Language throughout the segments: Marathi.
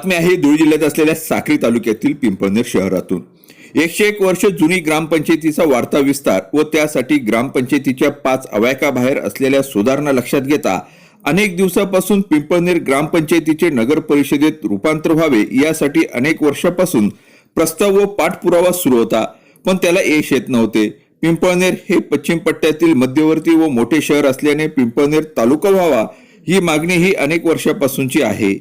बातमी आहे धुळे जिल्ह्यात असलेल्या साक्री तालुक्यातील पिंपळनेर शहरातून. एकशे एक वर्ष जुनी ग्रामपंचायतीचा वाढता विस्तार व त्यासाठी ग्रामपंचायतीच्या पाच अवायकाबाहेर असलेल्या सुधारणा लक्षात घेता अनेक दिवसापासून पिंपळनेर ग्रामपंचायतीचे नगर परिषदेत रूपांतर व्हावे यासाठी अनेक वर्षापासून प्रस्ताव व पाठपुरावा सुरू होता पण त्याला यश येत नव्हते. पिंपळनेर हे पश्चिम पट्ट्यातील मध्यवर्ती व मोठे शहर असल्याने पिंपळनेर तालुका व्हावा ही मागणी ही अनेक वर्षापासूनची आहे.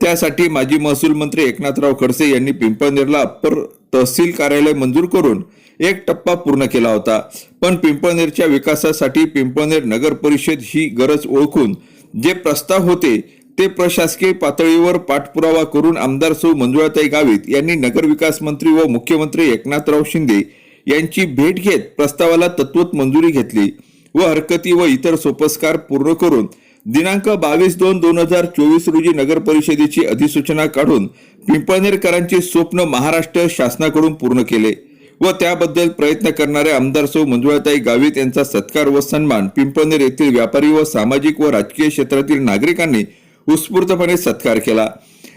त्यासाठी माजी महसूल मंत्री एकनाथराव खडसे यांनी पिंपळनेरला अप्पर तहसील कार्यालय मंजूर करून एक टप्पा पूर्ण केला होता. पण पिंपळनेरच्या विकासासाठी पिंपळनेर नगर परिषद ही गरज ओळखून जे प्रस्ताव होते ते प्रशासकीय पातळीवर पाठपुरावा करून आमदार सौ मंजुळाताई गावित यांनी नगरविकास मंत्री व मुख्यमंत्री एकनाथराव शिंदे यांची भेट घेत प्रस्तावाला तत्वत मंजुरी घेतली व हरकती व इतर सोपस्कार पूर्ण करून दिनांक बावीस दोन दोन हजार चोवीस रोजी नगर परिषदेची अधिसूचना काढून पिंपळनेरकरांचे स्वप्न महाराष्ट्र शासनाकडून पूर्ण केले व त्याबद्दल प्रयत्न करणारे आमदार सौ मंजुळाताई गावित यांचा सत्कार व सन्मान पिंपळनेर येथील व्यापारी व सामाजिक व राजकीय क्षेत्रातील नागरिकांनी उत्स्फूर्तपणे सत्कार केला.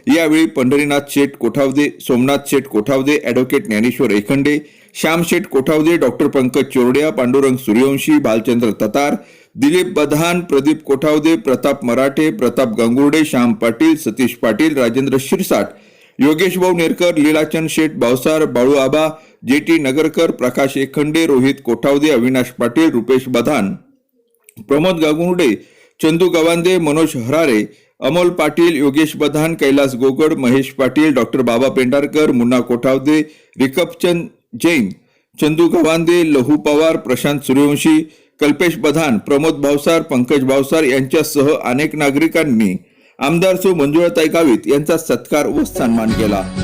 यावेळी Pandharinath Sheth Kothawade Somnath Sheth Kothawade advocate Dnyaneshwar Ekhande Shyam Sheth Kothawade doctor Pankaj Chordiya Pandurang Suryavanshi Bhalchandra Tatar Dilip Badhan Pradeep Kothawade Pratap Marathe Pratap Gangurde Shyam Patil Satish Patil Rajendra Shirsat Yogesh Bhau Nerkar Leelachand Sheth Bavsar Balu Aba J T Nagarkar Prakash Ekhande Rohit Kothawade Avinash Patil Rupesh Badhan. Pramod Gagurde Chandu Gawande Manoj Harare Amol Patil Yogesh Badhan Kailas Gogad Mahesh Patil doctor Baba Pendharkar Munna Kothawade रिकपचंद Jain. Chandu गवांदे लहू पवार प्रशांत सूर्यवंशी कल्पेश बधान प्रमोद भावसार पंकज भावसार यांच्यासह अनेक नागरिकांनी आमदार सो. मंजुळाताई गावित यांचा सत्कार व सन्मान केला.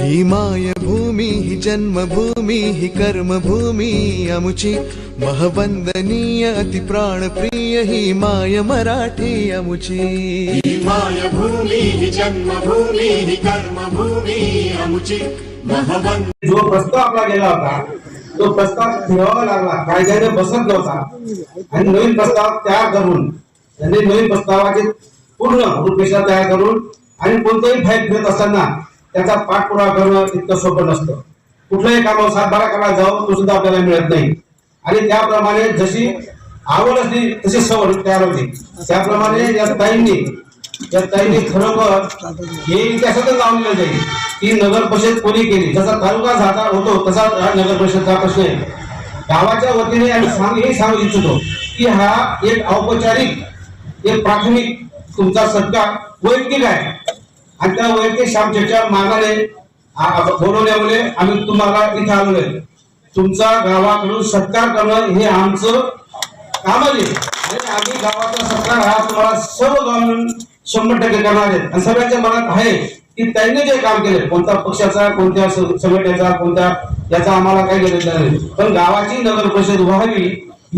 ही मायभूमी ही जन्मभूमी ही कर्मभूमी अमुची महवंदनीय अति प्राणप्रिय ही माय मराठी अमुची। ही मायभूमी ही जन्मभूमी ही कर्मभूमी आमची महवंत जो प्रस्ताव आपला गेला होता तो प्रस्ताव ठेवावा लागला. कायद्याने बसत नव्हता आणि नवीन प्रस्ताव तयार करून त्यांनी नवीन प्रस्तावाचे पूर्ण रूपरेषा तयार करून आणि कोणतंही फाईल घेत असताना त्याचा पाठपुरावा करणं तितकं सोपं नसतं. कुठल्याही कामावर सातबारा करायला जाऊन तो सुद्धा आपल्याला मिळत नाही. आणि त्याप्रमाणे जशी आवड असली तशी सवड तयार होती. त्याप्रमाणे या ताईंनी या ताईंनी खरोखर हे इतिहासातच लावलेलं जाईल की नगर परिषद कोणी केली? जसा तालुका झाला होतो तसा हा नगर परिषदचा प्रश्न आहे. गावाच्या वतीने आम्ही सांग हे सांगू इच्छितो की हा एक औपचारिक एक प्राथमिक तुमचा सत्कार वैयक्तिक आहे. आणि त्या वैयक्तिक श्यामच्या मार्गाने बोलवल्यामुळे आम्ही तुम्हाला इथे आलो आहे तुमचा गावाकडून सत्कार करणं हे आमचं काम आहे. आणि आम्ही गावाचा सत्कार हा तुम्हाला सर्व गाव शंभर टक्के करणार आहे. आणि सगळ्यांच्या मनात आहे की त्यांनी जे काम केले कोणत्या पक्षाचा कोणत्या संघटनेचा कोणत्या याचा आम्हाला काही गरज नाही. पण गावाची नगर परिषद व्हावी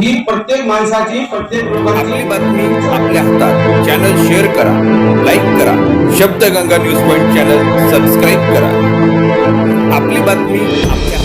ही प्रत्येक माणसाची प्रत्येक आपली लोकांची बातमी आपल्या हातात. चॅनल शेअर करा लाईक करा. Shabdganga news point channel subscribe करा. आपली बातमी आपल्या